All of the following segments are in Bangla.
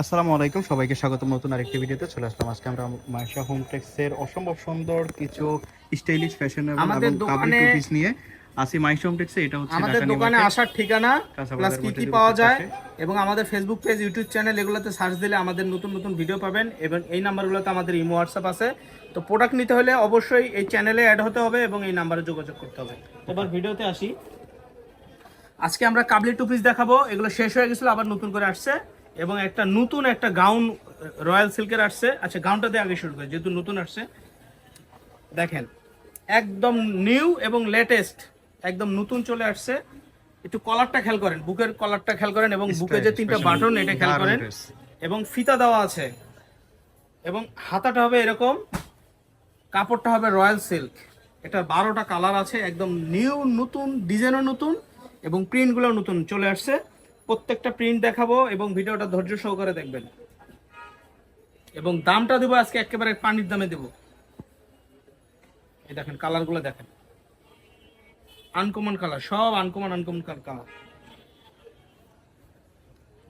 আসসালামু আলাইকুম সবাইকে স্বাগত নতুন আরেকটি ভিডিওতে চলে আসলাম। আজকে আমরা মাইশা হোম টেক্সের অসম্ভব সুন্দর কিছু স্টাইলিশ ফ্যাশনেবল আমাদের এবং টু পিস নিয়ে আসি মাইশা হোম টেক্সে এটা হচ্ছে আমাদের দোকানে আসার ঠিকানা প্লাস কি কি পাওয়া যায় এবং আমাদের ফেসবুক পেজ ইউটিউব চ্যানেল এগুলোতে সার্চ দিলে আমাদের নতুন নতুন ভিডিও পাবেন এবং এই নাম্বারগুলোতে আমাদের ইমো হোয়াটসঅ্যাপ আছে। তো প্রোডাক্ট নিতে হলে অবশ্যই এই চ্যানেলে অ্যাড হতে হবে এবং এই নাম্বারে যোগাযোগ করতে হবে। এবার ভিডিওতে আসি। আজকে আমরা কাবলি টু পিস দেখাবো এগুলো শেষ হয়ে গেছিল আবার নতুন করে আসছে। এবং একটা নতুন একটা গাউন রয়্যাল সিল্কের আসছে। আচ্ছা গাউনটা দিয়ে আগে শুরু করি যেহেতু নতুন আসছে। দেখেন একদম নিউ এবং লেটেস্ট একদম নতুন চলে আসছে। একটু কলারটা খেয়াল করেন বুকের কলারটা খেয়াল করেন এবং বুকে যে তিনটা বাটন এটা খেয়াল করেন। এবং ফিতা দেওয়া আছে। এবং হাতাটা হবে এরকম কাপড়টা হবে রয়্যাল সিল্ক। এটা বারোটা কালার আছে একদম নিউ নতুন ডিজাইনও নতুন এবং প্রিন্টগুলো নতুন চলে আসছে। প্রত্যেকটা প্রিন্ট দেখাবো এবং ভিডিওটা ধৈর্য সহকারে দেখবেন। এবং দামটা দেবো আজকে একেবারে পানির দামে দেবো। এই দেখেন কালারগুলো দেখেন। আনকমন কালার সব আনকমন আনকমন কালার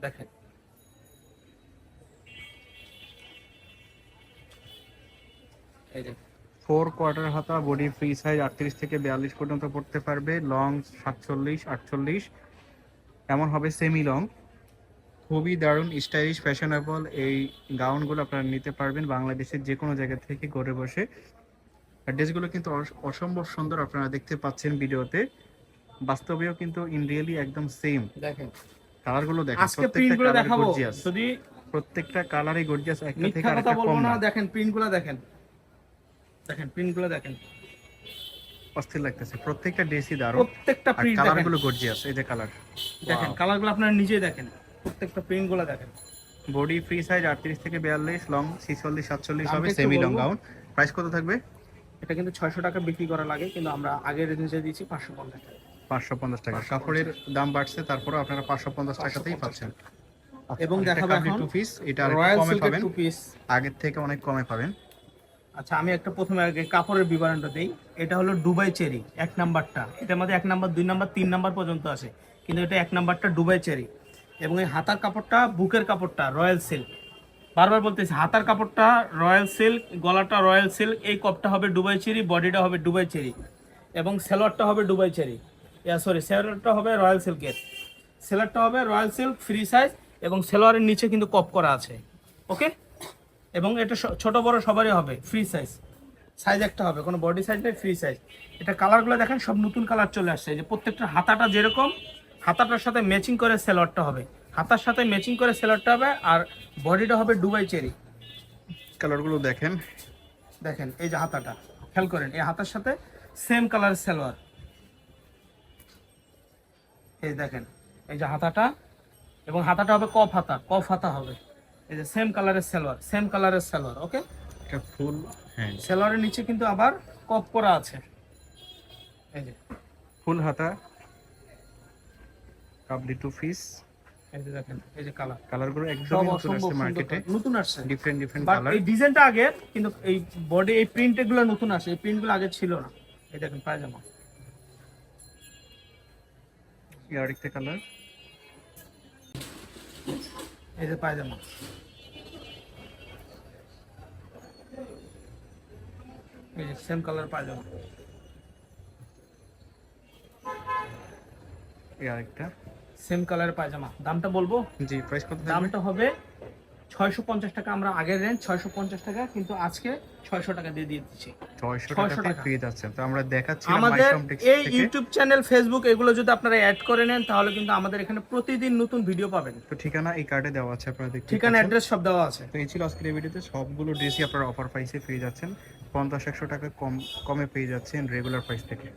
দেখেন। দেখেন। ফোর কোয়ার্টার হাতা বডি ফ্রি সাইজ আটত্রিশ থেকে বিয়াল্লিশ পর্যন্ত পড়তে পারবে। লং সাতচল্লিশ, আটচল্লিশ। এমন হবে সেমি লং খুবই দারুণ স্টাইলিশ ফ্যাশনেবল এই গাউনগুলো আপনারা নিতে পারবেন বাংলাদেশের যে কোনো জায়গা থেকে ঘরে বসে। আর ড্রেসগুলো কিন্তু অসম্ভব সুন্দর আপনারা দেখতে পাচ্ছেন ভিডিওতে। বাস্তবেও কিন্তু ইন রিয়েলি একদম সেম দেখেন। কালারগুলো দেখেন আজকে প্রিন্টগুলো দেখাবো। যদি প্রত্যেকটা কালারই গর্জিয়াস একটা থেকে আরেকটা কম না দেখেন প্রিন্টগুলো দেখেন। দেখেন প্রিন্টগুলো দেখেন। অস্থির লাগতেছে। প্রত্যেকটা ড্রেসই দারুণ। প্রত্যেকটা প্রিন্ট কালারগুলো গর্জিয়াস এই যে কালার দেখেন কালারগুলো আপনারা নিজেই দেখেন। প্রত্যেকটা প্রিন্টগুলো দেখেন। বডি ফ্রি সাইজ আটত্রিশ থেকে বিয়াল্লিশ লং ছিচল্লিশ সাতচল্লিশ দামটা হবে সেমি লং গাউন প্রাইস কত থাকবে? এটা কিন্তু ছয়শো টাকা বিক্রি করা লাগে কিন্তু আমরা আগের রেঞ্জে পাঁচশো পঞ্চাশ টাকা। পাঁচশো পঞ্চাশ টাকা। কাপড়ের দাম বাড়ছে তারপরে আপনারা পাঁচশো পঞ্চাশ টাকাতেই পাচ্ছেন। এবং দেখাবো এখন টু পিস এটা আরেকটু কমে পাবেন। টু পিস আগের থেকে অনেক কমে পাবেন। আচ্ছা আমি একটা প্রথমে আগে কাপড়ের বিবরণটা দিই। এটা হলো ডুবাই চেরি, এক নাম্বারটা। এটার মধ্যে এক নাম্বার, দুই নাম্বার, তিন নাম্বার পর্যন্ত আছে। কিন্তু এটা এক নাম্বারটা ডুবাই চেরি। এবং এই হাতার কাপড়টা বুকের কাপড়টা, রয়্যাল সিল্ক। বারবার বলতেছি, হাতার কাপড়টা রয়্যাল সিল্ক, গলাটা রয়্যাল সিল্ক, এই কপটা হবে ডুবাই চেরি, বডিটা হবে ডুবাই চেরি। এবং সেলোয়ারটা হবে ডুবাই চেরি। সরি, সেলোয়ারটা হবে রয়্যাল সিল্কের। সেলোয়ারটা হবে রয়্যাল সিল্ক, ফ্রি সাইজ, এবং সেলোয়ারের নিচে কিন্তু কপ করা আছে। ওকে? এবং এটা ছোট বড় সবারই হবে ফ্রি সাইজ সাইজ একটা হবে কোনো বডি সাইজ নেই ফ্রি সাইজ এটা কালারগুলো দেখেন সব নতুন কালার চলে আসছে। এই যে প্রত্যেকটা হাতাটা যেরকম হাতাটার সাথে ম্যাচিং করে সেলোয়ারটা হবে। হাতার সাথে ম্যাচিং করে সেলোয়ারটা হবে আর বডিটা হবে ডুবাই চেরি কালারগুলো দেখেন। দেখেন এই যে হাতাটা খেয়াল করেন এই হাতার সাথে সেম কালার সালোয়ার এই দেখেন এই যে হাতাটা এবং হাতাটা হবে কফ হাতা কফ হাতা হবে। এই যে সেম কালারের সালোয়ার সেম কালারের সালোয়ার ওকে এটা ফুল হ্যান্ড সেলোয়ারের নিচে কিন্তু আবার কপ করা আছে। এই যে। ফুল হাতা কাবলি টু পিস এই যে দেখেন এই যে কালার কালারগুলো একদম নতুন আসছে মার্কেটে নতুন আসছে। ডিফারেন্ট ডিফারেন্ট কালার এই ডিজাইনটা আগে কিন্তু এই বডি এই প্রিন্ট এগুলো নতুন আসে এই প্রিন্টগুলো আগে ছিল না। এই দেখেন পায়জামা। আরেকটা কালার এই যে পায়জামা। এই যে সেম কালার পায়জামা। এই আরেকটা। সেম কালার পায়জামা। দামটা বলব? জি প্রাইস কত দামটা হবে ছয়শো পঞ্চাশ টাকা আমরা আগের রেঞ্জ ছয়শো পঞ্চাশ টাকা কিন্তু আজকে ছয়শো টাকা দিয়ে দিয়ে দিচ্ছি। ছয়শো 600 টাকা। পেয়ে যাচ্ছেন। তো আমরা দেখাচ্ছি আমাদের এই ইউটিউব চ্যানেল ফেসবুক এগুলো যদি আপনারা অ্যাড করে নেন তাহলে কিন্তু আমাদের এখানে প্রতিদিন নতুন ভিডিও পাবেন। তো ঠিকানা এই কার্ডে দেওয়া আছে আপনারা দেখতে ঠিকানা অ্যাড্রেস সব দেওয়া আছে। তো এই ছিল আজকের এই ভিডিওতে সবগুলো ড্রেসই আপনারা অফার প্রাইসে পেয়ে যাচ্ছেন। পঞ্চাশ একশো টাকা কম কমে পেয়ে যাচ্ছেন রেগুলার প্রাইস থেকে।